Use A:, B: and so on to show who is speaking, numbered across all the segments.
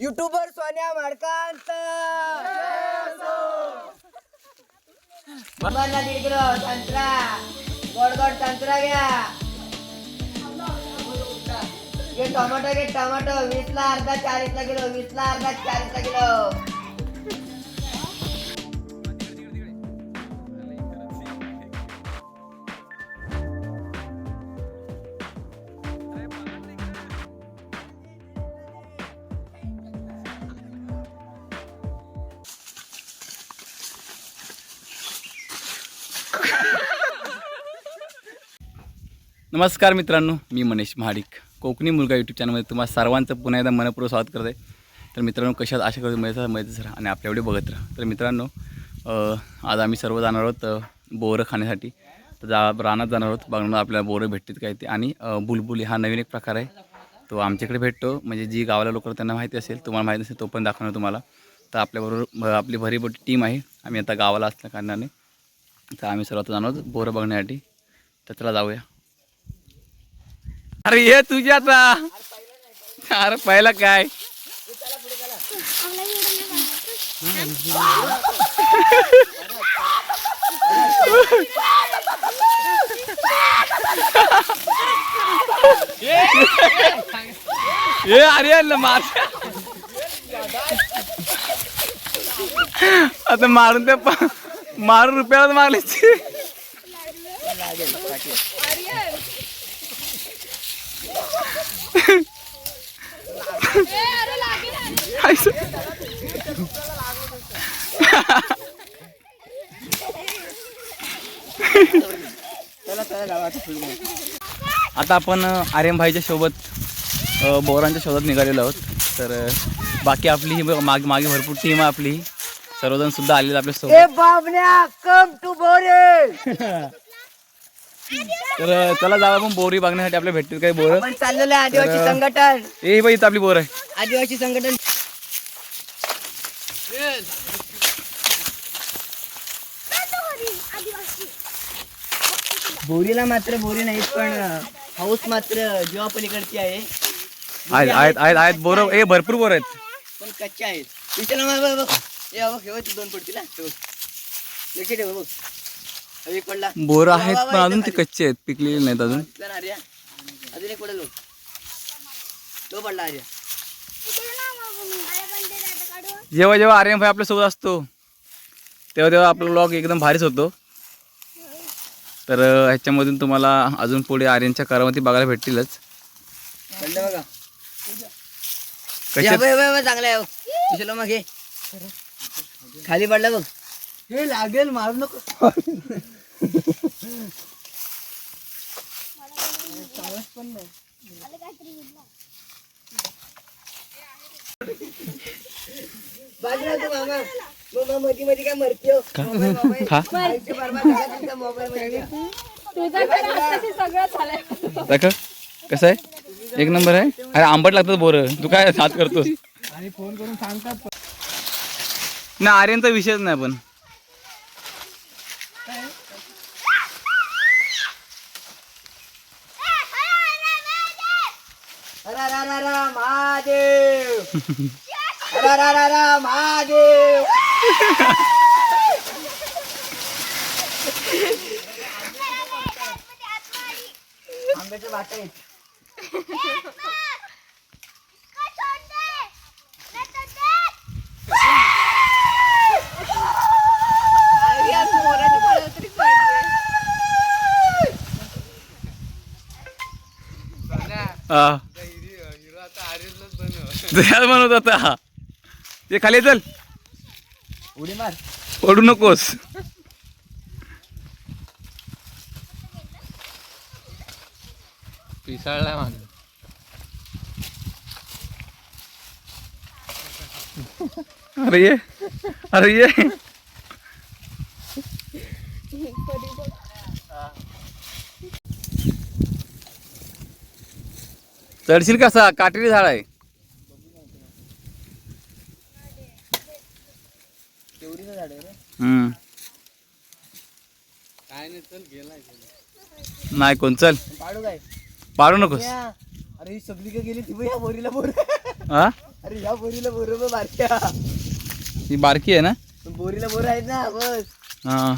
A: YouTuber सोन्या माडकांत. बाबांना दीड संत्रा गोड गोड संत्रा घ्या. घे टोमॅटो घे टोमॅटो वीसला अर्धा चाळीसला किलो वीसला अर्धा चाळीसला किलो.
B: नमस्कार मित्रांनो मी मनीष महाडिक. कोकणी मुलगा यूट्यूब चॅनलमध्ये तुम्हाला सर्वांचं पुन्हा एकदा मनपूर्वक स्वागत करत. आहे तर मित्रांनो कशात आशा करतो मजेत मजेतच राहा आणि आपल्या व्हिडिओ बघत राहा. तर मित्रांनो आज आम्ही सर्व जाणार आहोत बोरं खाण्यासाठी. तर जा रानात जाणार आहोत. बघणार आपल्याला बोरं भेटतील काय ते. आणि बुलबुल बुलबुली हा नवीन एक प्रकार आहे. तो आमच्याकडे भेटतो. म्हणजे जी गावाला लोक त्यांना माहिती असेल तुम्हाला माहिती असेल तो पण दाखवणार तुम्हाला. तर आपल्याबरोबर आपली भरीबोटी टीम आहे. आम्ही आता गावाला असल्या कारणाने. तर आम्ही सर्वात जाणार बोरं बघण्यासाठी. तर चला जाऊया. अरे ये तुझ्या आता. अरे पहिला काय? ये अरे मार. आता मारून ते मार रुपयाला मारले आता आपण आर्यम भाईच्या सोबत बोरांच्या शोधात निघालेलो आहोत. तर बाकी आपली ही मागे मागे भरपूर टीम आहे आपली. सर्वजण सुद्धा आलेले आपल्यासोबत.
A: ए बाबण्या कम टू बोरे
B: तर चला जाऊ आपण बोरी बघण्यासाठी आपल्याला भेटतील काही बोरं.
A: चाललेलं आहे आदिवासी
B: तर-
A: संघटन.
B: ए बाई इथं आपली बोर आहे.
A: आदिवासी संघटन. बोरीला मात्र बोरी नाही पण हाऊस मात्र जीवा पलीकडची आहे.
B: आहेत आहेत आहेत आहेत बोरं. ए भरपूर बोर आहेत.
A: पण कच्च्या आहेत. विचार बघ बघ बघ. ए बघ हे बघ, दोन पडतील हा. हे बघ. लक्ष ठेव बघ. अजून एक पडला.
B: बोरं आहेत पण अजून ते कच्चे आहेत पिकलेले नाहीत अजून.
A: इथला ना आर्या. अजून एक पडेल बघ तो पडला आर्या.
B: जेव्हा जेव्हा आर्यन भाई आपल्यासोबत असतो तेव्हा तेव्हा आपला ब्लॉग एकदम भारीच होतो. तर ह्याच्यामधून तुम्हाला अजून पुढे आर्यनच्या करामती बघायला भेटतीलच.
A: बघा. चांगला आहे मग हे खाली पडला बघ. हे लागेल मारू नको. काय मरतो मोबाईल
B: कसं आहे? एक नंबर आहे? अरे आंबट लागतात बोरं. तू काय हात करतोस?
A: आणि फोन करून सांगतात.
B: नाही आर्यनचा विषयच नाही पण.
A: अरा रा रा रा महादेव अरा रा रा रा महादेव आंब्याचे वाटा
B: हा म्हणत होता. ते खाली चल.
A: उडी मार.
B: पडू नकोस.
C: पिसाळला माझं
B: अरे ये. अरे ये. चढशील कसा? काटेरी झाड आहे.
A: आहे.
C: काय नाही चल गेलाय
B: नाही कोण चल.
A: पाडू काय?
B: पाडू नकोस.
A: या. अरे ही सगळी का गेली ती या बोरीला बोर.
B: हा
A: अरे ह्या बोरीला बरोबर बारक्या.
B: ही बारकी आहे ना?
A: बोरीला बोर आहेत ना बस.
B: हां.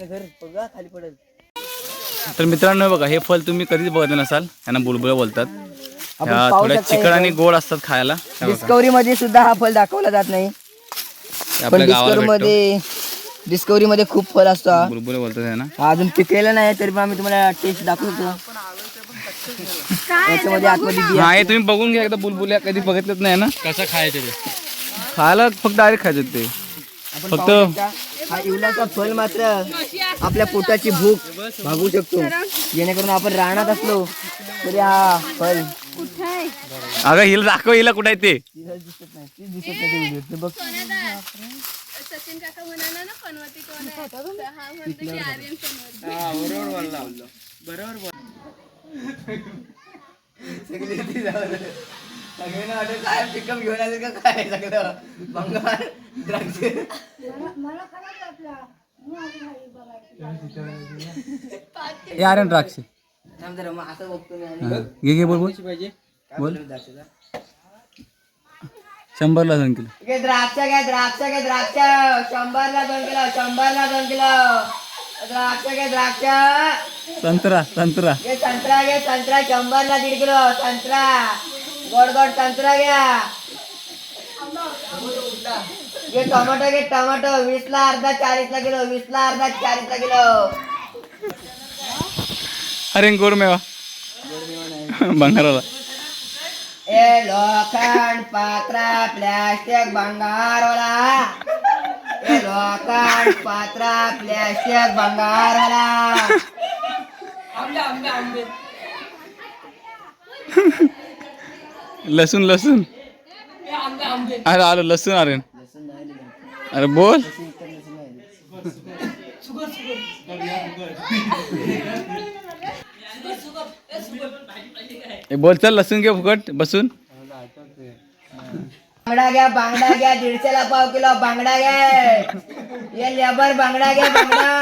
A: धर बघा खाली पडेल.
B: तर मित्रांनो बघा हे फल तुम्ही कधीच बघत नसाल यांना बुलबुल बोलतात.
A: आपण
B: ह्या थोड्या आणि. गोड असतात खायला. हे बघा.
A: डिस्कवरी मध्ये सुद्धा हा फल दाखवला जात नाही.
B: हे
A: पण
B: आपल्या गावाला
A: डिस्कवरी
B: भेटतो.
A: मध्ये डिस्कवरी मध्ये खूप फल असतो हा.
B: बुलबुल बोलतात आहे ना
A: हा अजून पिकलेला नाही तरी पण आम्ही तुम्हाला टेस्ट दाखवतो. याच्यामध्ये आतमध्ये बिया
B: हा हे तुम्ही बघून घ्या एकदा बुलबुल्या कधी बघितलंच नाही ना?
C: कसं खायचं ते?
B: खायला फक्त डायरेक्ट खायचं ते.
A: आपण
B: फक्त-
A: पाहू शकता, हा इवलाचा फल मात्र आपल्या पोटाची भूक भागवू शकतो. जेणेकरून आपण रानात असलो तरी हा फल
B: अगं हिला दाखव हिला कुठं आहे ते.
A: तिला दिसत नाही ती दिसत नाही ते बघ
D: सचिन काका म्हणाला ना पनवती कोण आहे तर हा म्हणतो की आर्यन पनवती
A: सगळी ती जाऊ दे. सगळ्यांना वाटत काय पिकअप घेऊन आले का काय सगळं बंगार द्राक्ष
B: हे आर्यन द्राक्ष.
A: आणि
B: घे घे बोल बोल. बोल. शंभरला दोन किलो.
A: घे द्राक्ष घे द्राक्ष घे द्राक्ष. शंभरला दोन किलो शंभरला दोन किलो. द्राक्ष घे द्राक्ष.
B: संत्रा संत्रा.
A: घे संत्रा घे संत्रा. शंभरला दीड किलो संत्रा. गोड गोड संत्रा घ्या. घे टोमॅटो घे टोमॅटो वीसला अर्धा चाळीसला किलो वीसला अर्धा चाळीसला किलो.
B: अरे गोड मेवा. बंगाराला
A: ए लोखंड पात्रा प्लॅस्टिक भंगारवाला ए लोखंड पात्रा प्लॅस्टिक भंगारवाला
B: लसूण लसूण. अरे आलं लसूण आर्यन अरे बोल. बोल चल लसून घे फुकट बसून.
A: बांगडा घ्या बांगडा घ्या दीडशेला पाव किलो बांगडा घ्या ये लेबर बांगडा घ्या बांगडा.